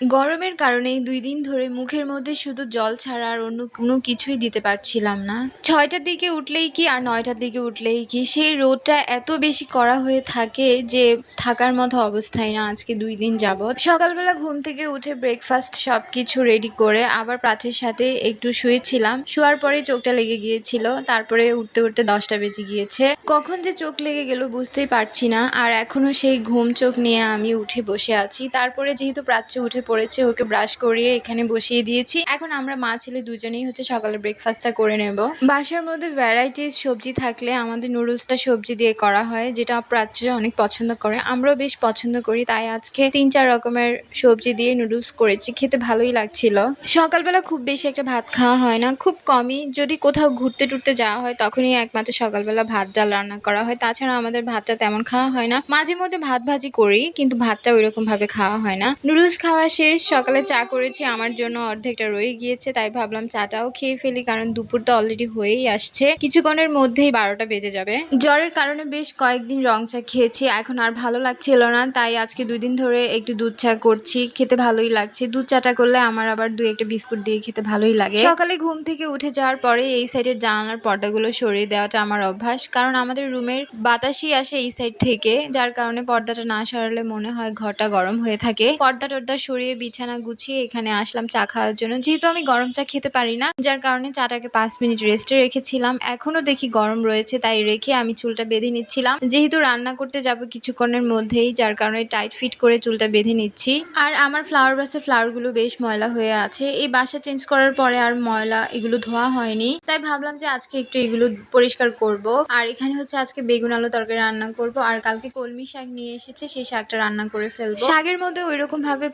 গরমের কারণেই দুই দিন ধরে মুখের মধ্যে শুধু জল ছাড়া আর অন্য কোনো কিছুই দিতে পারছিলাম না। ছয়টার দিকে উঠলেই কি আর নয়টার দিকে উঠলেই কি? সেই রোদটা এত বেশি করা হয়ে থাকে যে থাকার মতো অবস্থায় না আজকে দুই দিন যাবৎ। সকালবেলা ঘুম থেকে উঠে ব্রেকফাস্ট সব কিছু রেডি করে আবার প্রাচের সাথে একটু শুয়েছিলাম। শোয়ার পরে চোখটা লেগে গিয়েছিল, তারপরে উঠতে উঠতে দশটা বেজে গিয়েছে। কখন যে চোখ লেগে গেল বুঝতেই পারছি না, আর এখনও সেই ঘুম চোখ নিয়ে আমি উঠে বসে আছি। তারপরে যেহেতু প্রাচ্য উঠে পড়েছে, ওকে ব্রাশ করিয়ে এখানে বসিয়ে দিয়েছি। এখন আমরা মা ছেলে দুজনেই হচ্ছে সকালে ব্রেকফাস্টটা করে নেব। বাসার মধ্যে ভ্যারাইটিস সবজি থাকলে আমাদের নুডলসটা সবজি দিয়ে করা হয়, যেটা প্রাচ্য অনেক পছন্দ করে। আমরাও বেশ পছন্দ করি, তাই আজকে তিন চার রকমের সবজি দিয়ে নুডলস করেছি, খেতে ভালোই লাগছিল। সকালবেলা খুব বেশি একটা ভাত খাওয়া হয় না, খুব কমই। যদি কোথাও ঘুরতে টুরতে যাওয়া হয়, তখনই একমাত্র সকালবেলা ভাত ডাল রান্না করা হয়। তাছাড়া আমাদের ভাতটা তেমন খাওয়া হয় না। মাঝে মধ্যে ভাত ভাজি করি, কিন্তু ভাতটা ওইরকম ভাবে খাওয়া হয় না। নুডলস খাওয়া শেষ সকালে চা করেছি আমার জন্য অর্ধেকটা রয়ে গিয়েছে তাই ভাবলাম চাটাও খেয়ে ফেলি কারণ দুপুর তো অলরেডি হয়েই আসছে। কিছুক্ষণের মধ্যেই বারোটা বেজে যাবে। জ্বরের কারণে বেশ কয়েকদিন রং চা খেয়েছি এখন আর ভালো লাগছিল না তাই আজকে দুই দিন ধরে একটু দুধ চা করছি খেতে ভালোই লাগছে। দুধ চাটা করলে আমার আবার দু একটা বিস্কুট দিয়ে খেতে ভালোই লাগে। সকালে ঘুম থেকে উঠে যাওয়ার পরে এই সাইডের জানালার পর্দাগুলো সরিয়ে দেওয়াটা আমার অভ্যাস কারণ আমাদের রুমের বাতাসই আসে এই সাইড থেকে যার কারণে পর্দাটা না সরালে মনে হয় ঘরটা গরম হয়ে থাকে। পর্দা টর্দা সরিয়ে বিছানা গুছিয়ে এখানে আসলাম চা খাওয়ার জন্য। যেহেতু আমি গরম চা খেতে পারি না, যার কারণে চাটাকে পাঁচ মিনিট রেস্টে রেখেছিলাম। এখনও দেখি গরম রয়েছে, তাই রেখে আমি চুলটা বেঁধে নিচ্ছিলাম। যেহেতু রান্না করতে যাব কিছুক্ষণের মধ্যেই, যার কারণে টাইট ফিট করে চুলটা বেঁধে নিচ্ছি। আর আমার ফ্লাওয়ার বাসের ফ্লাওয়ারগুলো বেশ ময়লা হয়ে আছে। এই বাসা চেঞ্জ করার পরে আর ময়লা এগুলো ধোয়া হয়নি। তাই ভাবলাম যে আজকে একটু এগুলো পরিষ্কার করব। আর এখানে হচ্ছে আজকে বেগুন আলু তরকারি রান্না করব। আর কালকে কলমি শাক নিয়ে এসেছে, সেই শাকটা রান্না করে ফেলব। শাকের মধ্যে ওইরকম ভাবে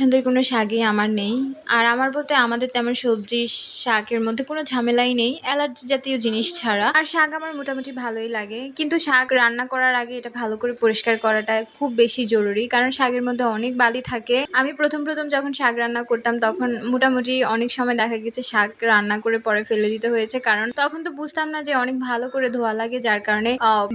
অপছন্দের কোনো শাকই আমার নেই। আর আমার বলতে আমাদের তেমন সবজি, শাকের মধ্যে কোনো ঝামেলাই নেই, অ্যালার্জি জাতীয় জিনিস ছাড়া। আর শাক আমার মোটামুটি ভালোই লাগে। কিন্তু শাক রান্না করার আগে এটা ভালো করে পরিষ্কার করাটা খুব বেশি জরুরি, কারণ শাকের মধ্যে অনেক বালি থাকে। আমি প্রথম প্রথম যখন শাক রান্না করতাম, তখন মোটামুটি অনেক সময় দেখা গেছে শাক রান্না করে পরে ফেলে দিতে হয়েছে, কারণ তখন তো বুঝতাম না যে অনেক ভালো করে ধোয়া লাগে, যার কারণে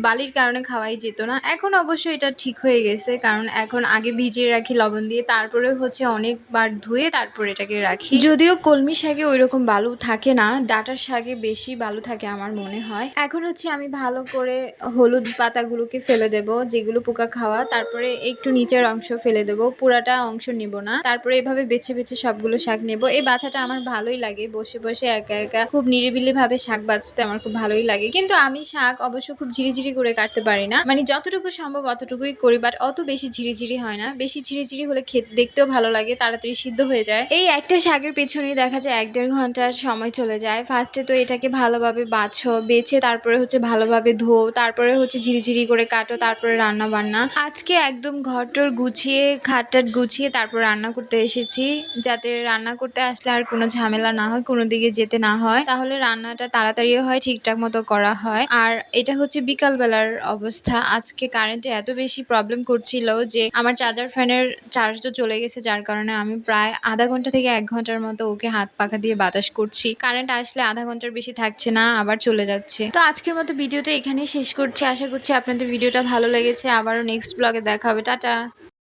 বালির কারণে খাওয়াই যেত না। এখন অবশ্য এটা ঠিক হয়ে গেছে, কারণ এখন আগে ভিজিয়ে রাখি লবণ দিয়ে তারপরে হচ্ছে অনেকবার ধুয়ে তারপর এটাকে রাখি। যদিও কলমি শাকে ওইরকম বালু থাকে না, ডাটার শাকে বেশি বালু থাকে আমার মনে হয়। এখন হচ্ছে আমি ভালো করে হলুদ পাতাগুলোকে ফেলে দেব, যেগুলো পোকা খাওয়া। তারপরে একটু নিচের অংশ ফেলে দেব, পুরাটা অংশ নিব না। তারপরে এভাবে বেছে বেছে সবগুলো শাক নেব। এই বাছাটা আমার ভালোই লাগে, বসে বসে একা একা খুব নিরিবিলি ভাবে শাক বাছতে আমার খুব ভালোই লাগে। কিন্তু আমি শাক অবশ্য খুব ঝিরিঝিরি করে কাটতে পারি না। মানে যতটুকু সম্ভব অতটুকুই করি বাট অত বেশি ঝিরিঝিরি হয় না। বেশি ঝিরিঝিরি হলে খেতে দেখতেও ভালো লাগে, তাড়াতাড়ি সিদ্ধ হয়ে যায়। এই একটা শাকের পেছনেই দেখা যায় এক দেড় ঘণ্টার সময় চলে যায়। ফার্স্টে তো এটাকে ভালোভাবে বাছো, বেছে, তারপরে হচ্ছে ভালোভাবে ধো তারপরে হচ্ছে ঝিরিঝিরি করে কাটো, তারপরে রান্না বান্না আজকে একদম ঘরটর গুছিয়ে খাটটাট গুছিয়ে তারপর রান্না করতে এসেছি। যাতে রান্না করতে আসলে আর কোনো ঝামেলা না হয়, কোনো দিকে যেতে না হয়, তাহলে রান্নাটা তাড়াতাড়িও হয়, ঠিকঠাক মতো করা হয়। আর এটা হচ্ছে বিকালবেলার অবস্থা। আজকে কারেন্টে এত বেশি প্রবলেম করছিল যে, আমার চার্জার ফ্যানের চার্জও চলে গেছে যার কারণে আমি প্রায় আধা ঘণ্টা থেকে এক ঘণ্টার মতো ওকে হাত পাখা দিয়ে বাতাস করছি। কারেন্ট আসলে আধা ঘণ্টার বেশি থাকছে না, আবার চলে যাচ্ছে। তো আজকের মতো ভিডিওটা এখানেই শেষ করছি। আশা করছি আপনাদের ভিডিওটা ভালো লেগেছে। আবারও নেক্সট ব্লগে দেখা হবে। টাটা!